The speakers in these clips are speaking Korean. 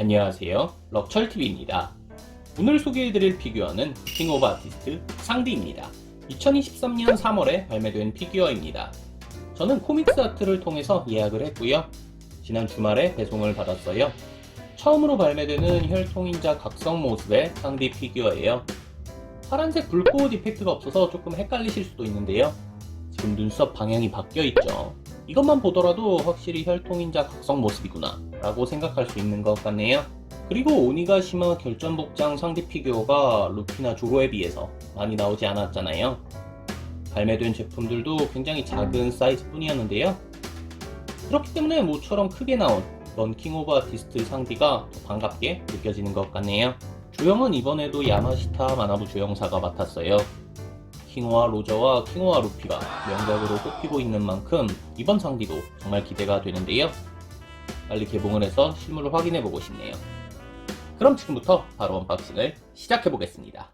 안녕하세요. 럭철TV입니다. 오늘 소개해드릴 피규어는 킹 오브 아티스트 상디입니다. 2023년 3월에 발매된 피규어입니다. 저는 코믹스 아트를 통해서 예약을 했고요. 지난 주말에 배송을 받았어요. 처음으로 발매되는 혈통인자 각성 모습의 상디 피규어예요. 파란색 불꽃 이펙트가 없어서 조금 헷갈리실 수도 있는데요. 지금 눈썹 방향이 바뀌어 있죠. 이것만 보더라도 확실히 혈통인자 각성 모습이구나 라고 생각할 수 있는 것 같네요. 그리고 오니가시마 결전 복장 상디 피규어가 루피나 조로에 비해서 많이 나오지 않았잖아요. 발매된 제품들도 굉장히 작은 사이즈 뿐이었는데요. 그렇기 때문에 모처럼 크게 나온 런킹 오브 아티스트 상디가 더 반갑게 느껴지는 것 같네요. 조형은 이번에도 야마시타 마나부 조형사가 맡았어요. 킹호와 로저와 킹호와 루피가 명작으로 꼽히고 있는 만큼 이번 상디도 정말 기대가 되는데요. 빨리 개봉을 해서 실물을 확인해 보고 싶네요. 그럼 지금부터 바로 언박싱을 시작해 보겠습니다.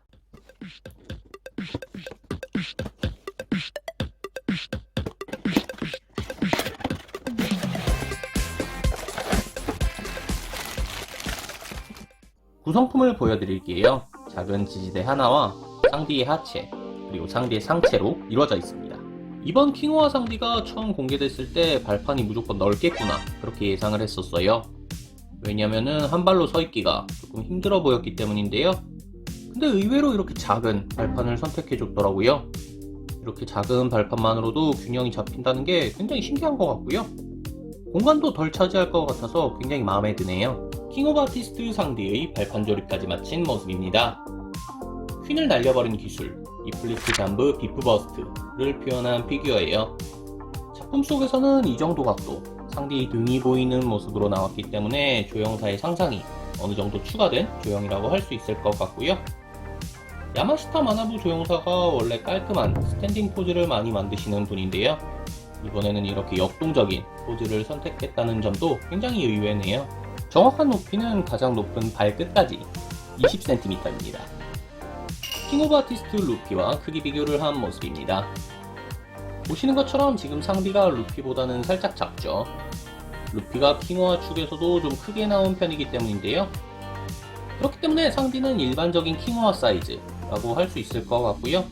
구성품을 보여드릴게요. 작은 지지대 하나와 상디의 하체, 그리고 상디의 상체로 이루어져 있습니다. 이번 킹호와 상디가 처음 공개됐을 때 발판이 무조건 넓겠구나 그렇게 예상을 했었어요. 왜냐면은 한 발로 서 있기가 조금 힘들어 보였기 때문인데요. 근데 의외로 이렇게 작은 발판을 선택해 줬더라고요. 이렇게 작은 발판만으로도 균형이 잡힌다는 게 굉장히 신기한 것 같고요. 공간도 덜 차지할 것 같아서 굉장히 마음에 드네요. 킹 오브 아티스트 상디의 발판 조립까지 마친 모습입니다. 퀸을 날려버린 기술, 이플리트 잠브 비프 버스트를 표현한 피규어예요. 작품 속에서는 이 정도 각도, 상디 등이 보이는 모습으로 나왔기 때문에 조형사의 상상이 어느 정도 추가된 조형이라고 할 수 있을 것 같고요. 야마시타 마나부 조형사가 원래 깔끔한 스탠딩 포즈를 많이 만드시는 분인데요. 이번에는 이렇게 역동적인 포즈를 선택했다는 점도 굉장히 의외네요. 정확한 높이는 가장 높은 발끝까지 20cm입니다. 킹 오브 아티스트 루피와 크기 비교를 한 모습입니다. 보시는 것처럼 지금 상비가 루피보다는 살짝 작죠. 루피가 킹호와 축에서도 좀 크게 나온 편이기 때문인데요. 그렇기 때문에 상비는 일반적인 킹호와 사이즈라고 할 수 있을 것 같고요.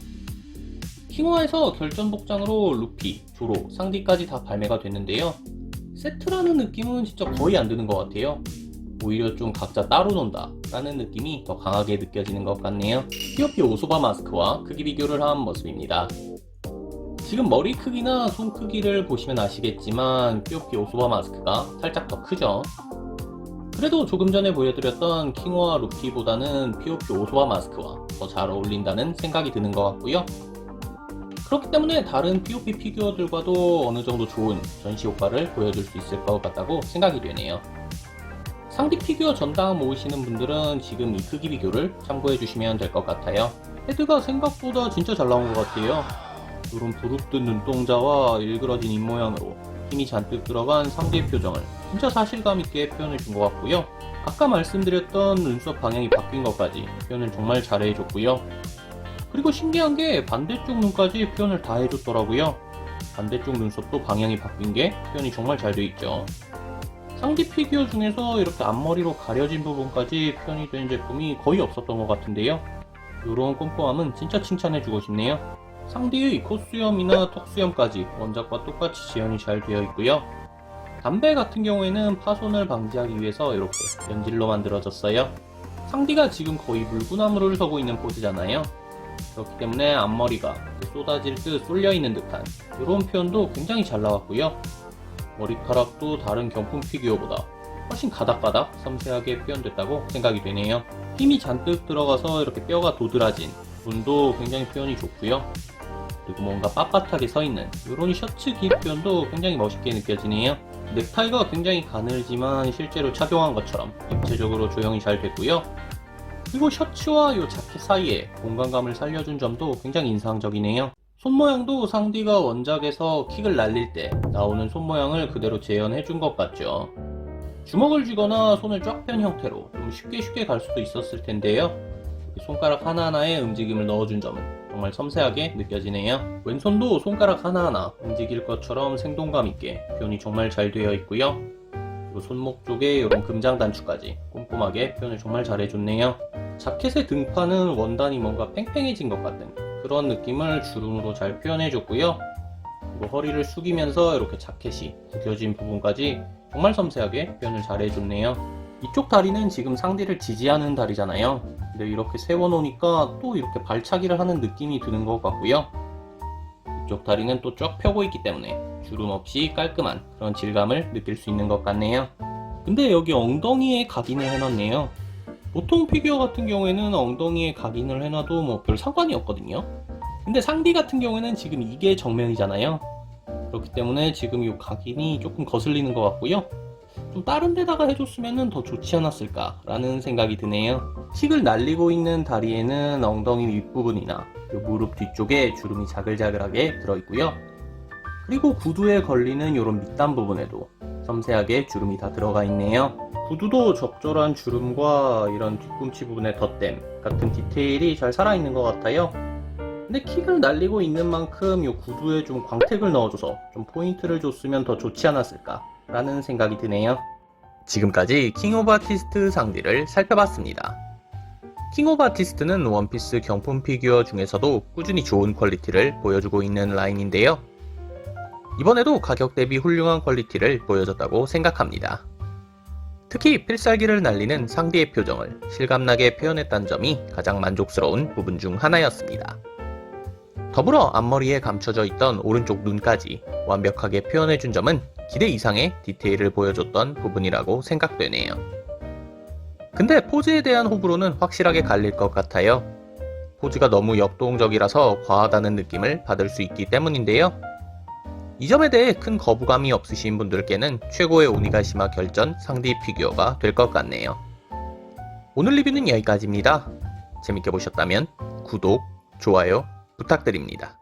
킹호에서 결전 복장으로 루피, 조로, 상디까지 다 발매가 됐는데요. 세트라는 느낌은 진짜 거의 안 드는 것 같아요. 오히려 좀 각자 따로 논다 라는 느낌이 더 강하게 느껴지는 것 같네요. 피오피 오소바 마스크와 크기 비교를 한 모습입니다. 지금 머리 크기나 손 크기를 보시면 아시겠지만 피오피 오소바 마스크가 살짝 더 크죠. 그래도 조금 전에 보여드렸던 킹호와 루피보다는 피오피 오소바 마스크와 더 잘 어울린다는 생각이 드는 것 같고요. 그렇기 때문에 다른 POP 피규어들과도 어느 정도 좋은 전시 효과를 보여줄 수 있을 것 같다고 생각이 되네요. 상디 피규어 전당 모으시는 분들은 지금 이 크기 비교를 참고해 주시면 될 것 같아요. 헤드가 생각보다 진짜 잘 나온 것 같아요. 이런 부릅뜬 눈동자와 일그러진 입모양으로 힘이 잔뜩 들어간 상디의 표정을 진짜 사실감 있게 표현해 준 것 같고요. 아까 말씀드렸던 눈썹 방향이 바뀐 것까지 표현을 정말 잘해 줬고요. 그리고 신기한 게 반대쪽 눈까지 표현을 다 해줬더라고요. 반대쪽 눈썹도 방향이 바뀐 게 표현이 정말 잘 돼 있죠. 상디 피규어 중에서 이렇게 앞머리로 가려진 부분까지 표현이 된 제품이 거의 없었던 것 같은데요. 이런 꼼꼼함은 진짜 칭찬해주고 싶네요. 상디의 콧수염이나 턱수염까지 원작과 똑같이 지연이 잘 되어 있고요. 담배 같은 경우에는 파손을 방지하기 위해서 이렇게 연질로 만들어졌어요. 상디가 지금 거의 물구나무를 서고 있는 포즈잖아요. 그렇기 때문에 앞머리가 쏟아질 듯 쏠려 있는 듯한 이런 표현도 굉장히 잘 나왔고요. 머리카락도 다른 경품 피규어보다 훨씬 가닥가닥 섬세하게 표현됐다고 생각이 되네요. 힘이 잔뜩 들어가서 이렇게 뼈가 도드라진 분도 굉장히 표현이 좋고요. 그리고 뭔가 빳빳하게 서 있는 이런 셔츠 기 표현도 굉장히 멋있게 느껴지네요. 넥타이가 굉장히 가늘지만 실제로 착용한 것처럼 입체적으로 조형이 잘 됐고요. 그리고 셔츠와 이 자켓 사이에 공간감을 살려준 점도 굉장히 인상적이네요. 손 모양도 상디가 원작에서 킥을 날릴 때 나오는 손 모양을 그대로 재현해 준 것 같죠. 주먹을 쥐거나 손을 쫙 편 형태로 좀 쉽게 쉽게 갈 수도 있었을 텐데요. 손가락 하나하나에 움직임을 넣어준 점은 정말 섬세하게 느껴지네요. 왼손도 손가락 하나하나 움직일 것처럼 생동감 있게 표현이 정말 잘 되어 있고요. 요 손목 쪽에 이런 금장 단추까지 꼼꼼하게 표현을 정말 잘해줬네요. 자켓의 등판은 원단이 뭔가 팽팽해진 것 같은 그런 느낌을 주름으로 잘 표현해줬고요. 그리고 허리를 숙이면서 이렇게 자켓이 구겨진 부분까지 정말 섬세하게 표현을 잘 해줬네요. 이쪽 다리는 지금 상디를 지지하는 다리잖아요. 근데 이렇게 세워놓으니까 또 이렇게 발차기를 하는 느낌이 드는 것 같고요. 이쪽 다리는 또 쫙 펴고 있기 때문에 주름 없이 깔끔한 그런 질감을 느낄 수 있는 것 같네요. 근데 여기 엉덩이에 각인을 해놨네요. 보통 피규어 같은 경우에는 엉덩이에 각인을 해놔도 뭐 별 상관이 없거든요. 근데 상디 같은 경우에는 지금 이게 정면이잖아요. 그렇기 때문에 지금 이 각인이 조금 거슬리는 것 같고요. 좀 다른 데다가 해줬으면 더 좋지 않았을까라는 생각이 드네요. 킥을 날리고 있는 다리에는 엉덩이 윗부분이나 이 무릎 뒤쪽에 주름이 자글자글하게 들어있고요. 그리고 구두에 걸리는 이런 밑단 부분에도 섬세하게 주름이 다 들어가 있네요. 구두도 적절한 주름과 이런 뒤꿈치 부분의 덧댐 같은 디테일이 잘 살아있는 것 같아요. 근데 킥을 날리고 있는 만큼 이 구두에 좀 광택을 넣어줘서 좀 포인트를 줬으면 더 좋지 않았을까라는 생각이 드네요. 지금까지 킹 오브 아티스트 상디를 살펴봤습니다. 킹 오브 아티스트는 원피스 경품 피규어 중에서도 꾸준히 좋은 퀄리티를 보여주고 있는 라인인데요. 이번에도 가격 대비 훌륭한 퀄리티를 보여줬다고 생각합니다. 특히 필살기를 날리는 상디의 표정을 실감나게 표현했다는 점이 가장 만족스러운 부분 중 하나였습니다. 더불어 앞머리에 감춰져 있던 오른쪽 눈까지 완벽하게 표현해준 점은 기대 이상의 디테일을 보여줬던 부분이라고 생각되네요. 근데 포즈에 대한 호불호는 확실하게 갈릴 것 같아요. 포즈가 너무 역동적이라서 과하다는 느낌을 받을 수 있기 때문인데요. 이 점에 대해 큰 거부감이 없으신 분들께는 최고의 오니가시마 결전 상디 피규어가 될 것 같네요. 오늘 리뷰는 여기까지입니다. 재밌게 보셨다면 구독, 좋아요 부탁드립니다.